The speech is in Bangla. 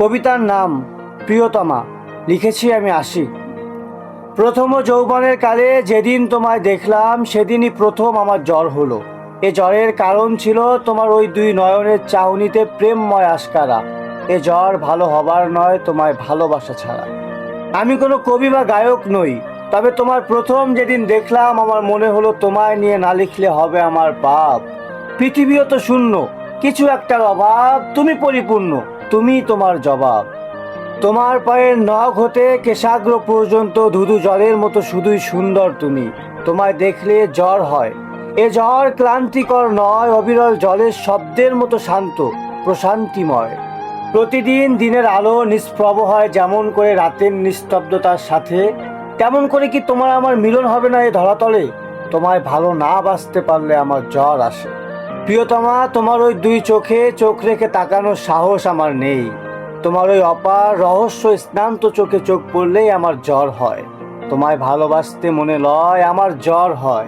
কবিতার নাম প্রিয়তমা। লিখেছি আমি আসি প্রথম যৌবনের কালে যেদিন তোমায় দেখলাম, সেদিনই প্রথম আমার জ্বর হলো। এ জ্বরের কারণ ছিল তোমার ওই দুই নয়নের চাউনিতে প্রেমময় আস্কারা এ জ্বর ভালো হবার নয় তোমায় ভালোবাসা ছাড়া। আমি কোনো কবি বা গায়ক নই, তবে তোমার প্রথম যেদিন দেখলাম, আমার মনে হলো তোমায় নিয়ে না লিখলে হবে আমার পাপ। পৃথিবীও তো শূন্য, কিছু একটার অভাব, তুমি পরিপূর্ণ। তুমি তোমার জবাব। তোমার পায়ের নখ হতে কেশাগ্র পর্যন্ত ধুধু জলের মতো শুধুই সুন্দর তুমি। তোমায় দেখলে জ্বর হয়। এ জ্বর ক্লান্তিকর নয়, অবিরল জলের শব্দের মতো শান্ত, প্রশান্তিময়। প্রতিদিন দিনের আলো নিষ্প্রভ হয় যেমন করে রাতের নিস্তব্ধতার সাথে, তেমন করে কি তোমার আমার মিলন হবে না এ ধরাতলে? তোমায় ভালো না বাঁচতে পারলে আমার জ্বর আসে। প্রিয়তমা, তোমার ওই দুই চোখে চোখ রেখে তাকানোর সাহস আমার নেই। তোমার ওই অপার রহস্য স্নান্ত চোখে চোখ পড়লেই আমার জ্বর হয়। তোমায় ভালোবাসতে মনে লয়, আমার জ্বর হয়।